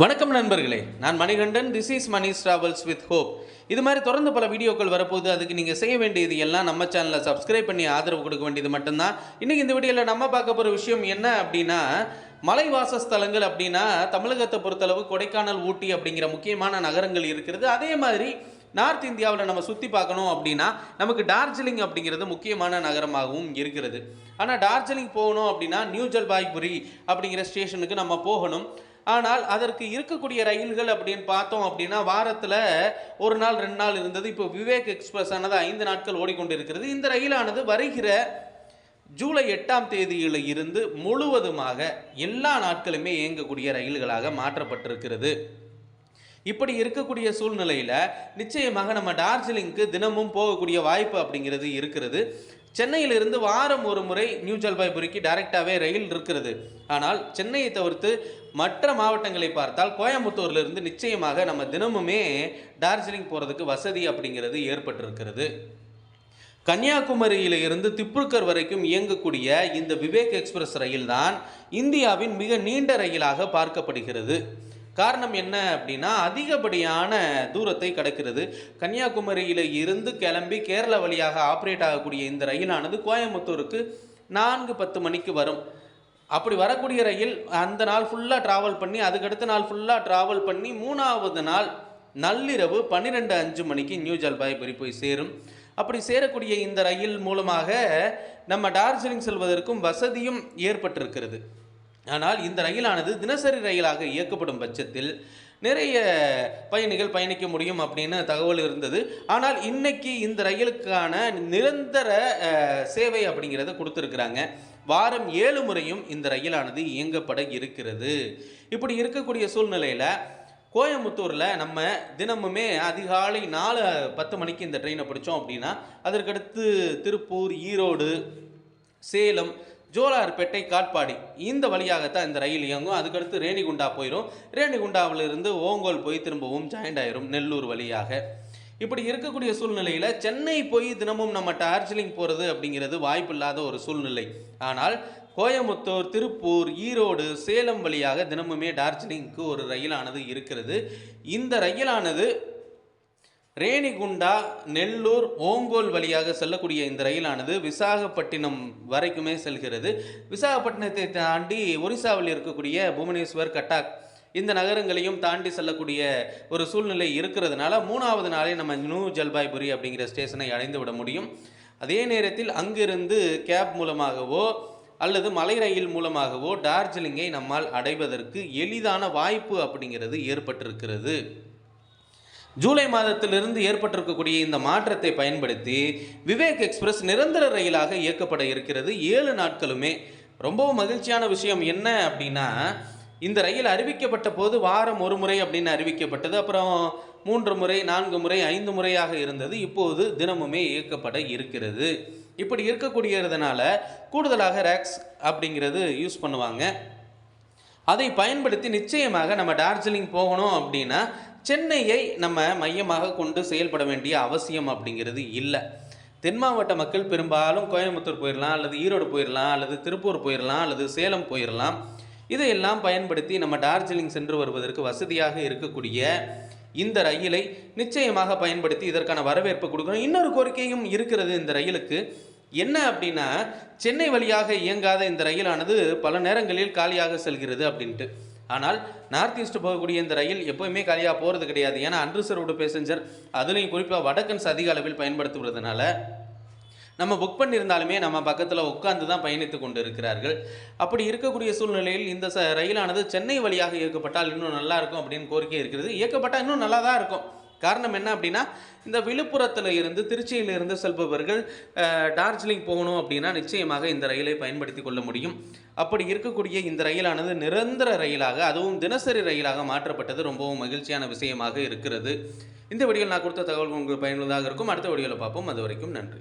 வணக்கம் நண்பர்களே. நான் Manikandan. This is Mani travels with hope இது மாதிரி தொடர்ந்து பல வீடியோக்கள் வரப்போகுது. அதுக்கு நீங்கள் செய்ய வேண்டியது எல்லாம் நம்ம சேனலை சப்ஸ்கிரைப் பண்ணி ஆதரவு கொடுக்க வேண்டியது மட்டும்தான். இன்றைக்கி இந்த வீடியோவில் நம்ம பார்க்க போகிற விஷயம் என்ன அப்படின்னா மலைவாசஸ்தலங்கள் அப்படின்னா தமிழகத்தை பொறுத்தளவு கொடைக்கானல் ஊட்டி அப்படிங்கிற முக்கியமான நகரங்கள் இருக்கிறது. அதே மாதிரி நார்த் இந்தியாவில் நம்ம சுற்றி பார்க்கணும் அப்படின்னா நமக்கு டார்ஜிலிங் அப்படிங்கிறது முக்கியமான நகரமாகவும் இருக்கிறது. ஆனால் டார்ஜிலிங் போகணும் அப்படின்னா நியூ ஜல்பாய்புரி அப்படிங்கிற ஸ்டேஷனுக்கு நம்ம போகணும். ஆனால் அதற்கு இருக்கக்கூடிய ரயில்கள் அப்படின்னு பார்த்தோம் அப்படின்னா வாரத்தில் ஒரு நாள் ரெண்டு நாள் இருந்தது. இப்போ விவேக் எக்ஸ்பிரஸ் ஆனது ஐந்து நாட்கள் ஓடிக்கொண்டிருக்கிறது. இந்த ரயிலானது வருகிற ஜூலை எட்டாம் தேதியில் இருந்து முழுவதுமாக எல்லா நாட்களுமே இயங்கக்கூடிய ரயில்களாக மாற்றப்பட்டிருக்கிறது. இப்படி இருக்கக்கூடிய சூழ்நிலையில் நிச்சயமாக நம்ம டார்ஜிலிங்க்கு தினமும் போகக்கூடிய வாய்ப்பு அப்படிங்கிறது இருக்கிறது. சென்னையிலிருந்து வாரம் ஒரு முறை நியூ ஜல்பாய்புரிக்கு டைரெக்டாகவே ரயில் இருக்கிறது. ஆனால் சென்னையை தவிர்த்து மற்ற மாவட்டங்களை பார்த்தால் கோயம்புத்தூர்லேருந்து நிச்சயமாக நம்ம தினமுமே டார்ஜிலிங் போகிறதுக்கு வசதி அப்படிங்கிறது ஏற்பட்டிருக்கிறது. கன்னியாகுமரியில் இருந்து திப்ருக்கர் வரைக்கும் இயங்கக்கூடிய இந்த விவேக் எக்ஸ்பிரஸ் ரயில் தான் இந்தியாவின் மிக நீண்ட ரயிலாக பார்க்கப்படுகிறது. காரணம் என்ன அப்படின்னா அதிகப்படியான தூரத்தை கடக்கிறது. கன்னியாகுமரியில் இருந்து கிளம்பி கேரள வழியாக ஆப்ரேட் ஆகக்கூடிய இந்த ரயிலானது கோயம்புத்தூருக்கு நான்கு பத்து மணிக்கு வரும். அப்படி வரக்கூடிய ரயில் அந்த நாள் ஃபுல்லாக ட்ராவல் பண்ணி அதுக்கடுத்த நாள் ஃபுல்லாக ட்ராவல் பண்ணி மூணாவது நாள் நள்ளிரவு பன்னிரெண்டு அஞ்சு மணிக்கு நியூ ஜல்பாய்புரி போய் சேரும். அப்படி சேரக்கூடிய இந்த ரயில் மூலமாக நம்ம டார்ஜிலிங் செல்வதற்கும் வசதியும் ஏற்பட்டிருக்கிறது. ஆனால் இந்த ரயிலானது தினசரி ரயிலாக இயக்கப்படும் பட்சத்தில் நிறைய பயணிகள் பயணிக்க முடியும் அப்படின்னு தகவல் இருந்தது. ஆனால் இன்னைக்கு இந்த ரயிலுக்கான நிரந்தர சேவை அப்படிங்கிறத கொடுத்துருக்குறாங்க. வாரம் ஏழு முறையும் இந்த ரயிலானது இயங்கப்பட இருக்கிறது. இப்படி இருக்கக்கூடிய சூழ்நிலையில் கோயம்புத்தூரில் நம்ம தினமுமே அதிகாலை நாலு பத்து மணிக்கு இந்த ட்ரெயினை பிடிச்சோம் அப்படின்னா அதற்கடுத்து திருப்பூர் ஈரோடு சேலம் ஜோலார்பேட்டை காட்பாடி. இந்த வழியாகத்தான் இந்த ரயில் இயங்கும். அதுக்கடுத்து ரேணிகுண்டா போயிடும் ரேணிகுண்டாவிலிருந்து ஓங்கோல் போய் திரும்பவும் ஜாயிண்ட் ஆயிரும் நெல்லூர் வழியாக. இப்படி இருக்கக்கூடிய சூழ்நிலையில் சென்னை போய் தினமும் நம்ம டார்ஜிலிங் போகிறது அப்படிங்கிறது வாய்ப்பில்லாத ஒரு சூழ்நிலை. ஆனால் கோயமுத்தூர் திருப்பூர் ஈரோடு சேலம் வழியாக தினமுமே டார்ஜிலிங்க்கு ஒரு ரயிலானது இருக்கிறது. இந்த ரயிலானது ரேணிகுண்டா நெல்லூர் ஓங்கோல் வழியாக செல்லக்கூடிய இந்த ரயிலானது விசாகப்பட்டினம் வரைக்குமே செல்கிறது. விசாகப்பட்டினத்தை தாண்டி ஒரிசாவில் இருக்கக்கூடிய புவனேஸ்வர் கட்டாக் இந்த நகரங்களையும் தாண்டி செல்லக்கூடிய ஒரு சூழ்நிலை இருக்கிறதுனால மூணாவது நாளே நம்ம நியூ ஜல்பாய்புரி அப்படிங்கிற ஸ்டேஷனை அடைந்து விட முடியும். அதே நேரத்தில் அங்கிருந்து கேப் மூலமாகவோ அல்லது மலை ரயில் மூலமாகவோ டார்ஜிலிங்கை நம்மால் அடைவதற்கு எளிதான வாய்ப்பு அப்படிங்கிறது ஏற்பட்டிருக்கிறது. ஜூலை மாதத்திலிருந்து ஏற்பட்டிருக்கக்கூடிய இந்த மாற்றத்தை பயன்படுத்தி விவேக் எக்ஸ்பிரஸ் நிரந்தர ரயிலாக இயக்கப்பட இருக்கிறது. ஏழு நாட்களுமே. ரொம்பவும் மகிழ்ச்சியான விஷயம் என்ன அப்படின்னா இந்த ரயில் அறிவிக்கப்பட்ட போது வாரம் ஒரு முறை அப்படின்னு அறிவிக்கப்பட்டது. அப்புறம் மூன்று முறை நான்கு முறை ஐந்து முறையாக இருந்தது. இப்போது தினமுமே இயக்கப்பட இருக்கிறது. இப்படி இருக்கக்கூடியதுனால கூடுதலாக ரேக்ஸ் அப்படிங்கிறது யூஸ் பண்ணுவாங்க. அதை பயன்படுத்தி நிச்சயமாக நம்ம டார்ஜிலிங் போகணும் அப்படின்னா சென்னையை நம்ம மையமாக கொண்டு செயல்பட வேண்டிய அவசியம் அப்படிங்கிறது இல்லை. தென் மாவட்ட மக்கள் பெரும்பாலும் கோயம்புத்தூர் போயிடலாம் அல்லது ஈரோடு போயிடலாம் அல்லது திருப்பூர் போயிடலாம் அல்லது சேலம் போயிடலாம் இதையெல்லாம் பயன்படுத்தி நம்ம டார்ஜிலிங் சென்று வருவதற்கு வசதியாக இருக்கக்கூடிய இந்த ரயிலை நிச்சயமாக பயன்படுத்தி இதற்கான வரவேற்பு கொடுக்கணும். இன்னொரு கோரிக்கையும் இருக்கிறது இந்த ரயிலுக்கு. என்ன அப்படின்னா சென்னை வழியாக இயங்காத இந்த ரயிலானது பல நேரங்களில் காலியாக செல்கிறது அப்படின்ட்டு. ஆனால் நார்த் ஈஸ்ட் போகக்கூடிய இந்த ரயில் எப்போயுமே காலியாக போகிறது கிடையாது. ஏன்னா அன்ரிசர்வ்டு பேசஞ்சர் அதுலேயும் குறிப்பாக வடக்கன்ஸ் அதிக அளவில் பயன்படுத்துவதனால நம்ம புக் பண்ணியிருந்தாலுமே நம்ம பக்கத்தில் உட்கார்ந்து தான் பயணித்து கொண்டு இருக்கிறார்கள் அப்படி இருக்கக்கூடிய சூழ்நிலையில் இந்த ச ரயிலானது சென்னை வழியாக இயக்கப்பட்டால் இன்னும் நல்லாயிருக்கும் அப்படின்னு கோரிக்கை இருக்கிறது. இயக்கப்பட்டால் இன்னும் நல்லா தான் இருக்கும். காரணம் என்ன அப்படின்னா இந்த விழுப்புரத்தில் இருந்து திருச்சியில் இருந்து செல்பவர்கள் டார்ஜிலிங் போகணும் அப்படின்னா நிச்சயமாக இந்த ரயிலை பயன்படுத்தி கொள்ள முடியும். அப்படி இருக்கக்கூடிய இந்த ரயிலானது நிரந்தர ரயிலாக அதுவும் தினசரி ரயிலாக மாற்றப்பட்டது. ரொம்பவும் மகிழ்ச்சியான விஷயமாக இருக்கிறது. இந்த வீடியோவில் நான் கொடுத்த தகவல் உங்களுக்கு பயனுள்ளதாக இருக்கும். அடுத்த வீடியோவில் பார்ப்போம். அது வரைக்கும் நன்றி.